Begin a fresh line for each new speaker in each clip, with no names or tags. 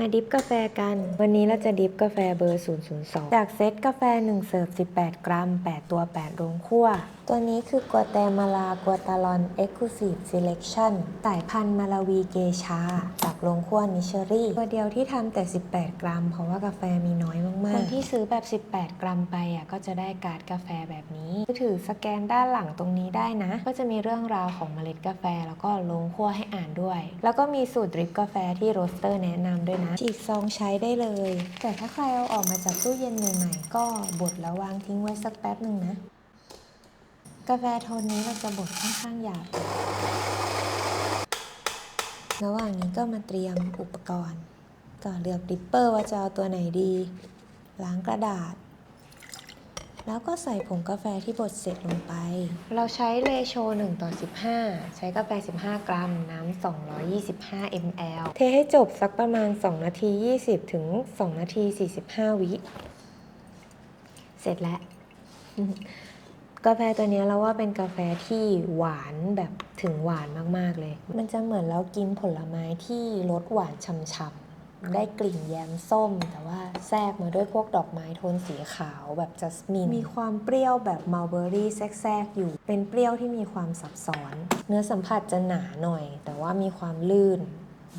มาดิฟกาแฟกัน วันนี้เราจะดิฟกาแฟเบอร์ 002 จากเซตกาแฟ 1 เสิร์ฟ 18 กรัม 8 ตัว 8 โรงคั่ว ตัวนี้คือกัวเตมาลากัวตาลอน เอ็กซ์คลูซีฟซีเลคชั่นสายพันธุ์มาลาวีเกชาจากโรงคั่วนิเชอรี่ตัวเดียวที่ทำแต่ 18 กรัม เพราะว่ากาแฟมีน้อยมากๆ คนที่ซื้อแบบ 18 กรัมไปอะก็จะได้การ์ดกาแฟแบบนี้ถือสแกนด้านหลังตรงนี้ได้นะ ก็จะมีเรื่องราวของเมล็ดกาแฟ แล้วก็โรงคั่วให้อ่านด้วย แล้วก็มีสูตรดริปกาแฟที่โรสเตอร์แนะนำด้วยนะฉีกซองใช้ได้เลย แต่ถ้าใครเอาออกมาจากตู้เย็นใหม่ๆก็บดแล้ววางทิ้งไว้สักแป๊บหนึ่งนะ กาแฟโทนนี้เราจะบดค่อนข้างหยาบ ระหว่างนี้ก็มาเตรียมอุปกรณ์ ก็เลือกดริปเปอร์ว่าจะเอาตัวไหนดี ล้างกระดาษ แล้วก็ใส่ผงกาแฟที่บดเสร็จลงไป เราใช้เลโช1ต่อ 15 ใช้กาแฟ 15 กรัม น้ำ 225 ml เทให้จบสักประมาณ 2 นาที 20 ถึง 2 นาที 45 วิ เสร็จแล้ว กาแฟตัวเนี้ยเราว่าเป็นกาแฟที่หวานแบบถึงหวานมากๆเลย มันจะเหมือนเรากินผลไม้ที่รสหวานช่ำๆได้กลิ่นแยมส้ม แต่ว่าแทรกมาด้วยพวกดอกไม้โทนสีขาวแบบจัสมิน มีความเปรี้ยวแบบมัลเบอรี่แทรกๆอยู่ เป็นเปรี้ยวที่มีความซับซ้อน เนื้อสัมผัสจะหนาหน่อย แต่ว่ามีความลื่น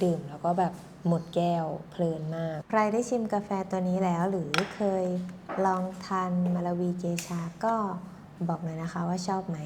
ดื่มแล้วก็แบบหมดแก้วเพลินมาก ใครได้ชิมกาแฟตัวนี้แล้วหรือเคยลองทานมาลาวีเกชาก็ บอกหน่อยนะคะว่าชอบไหม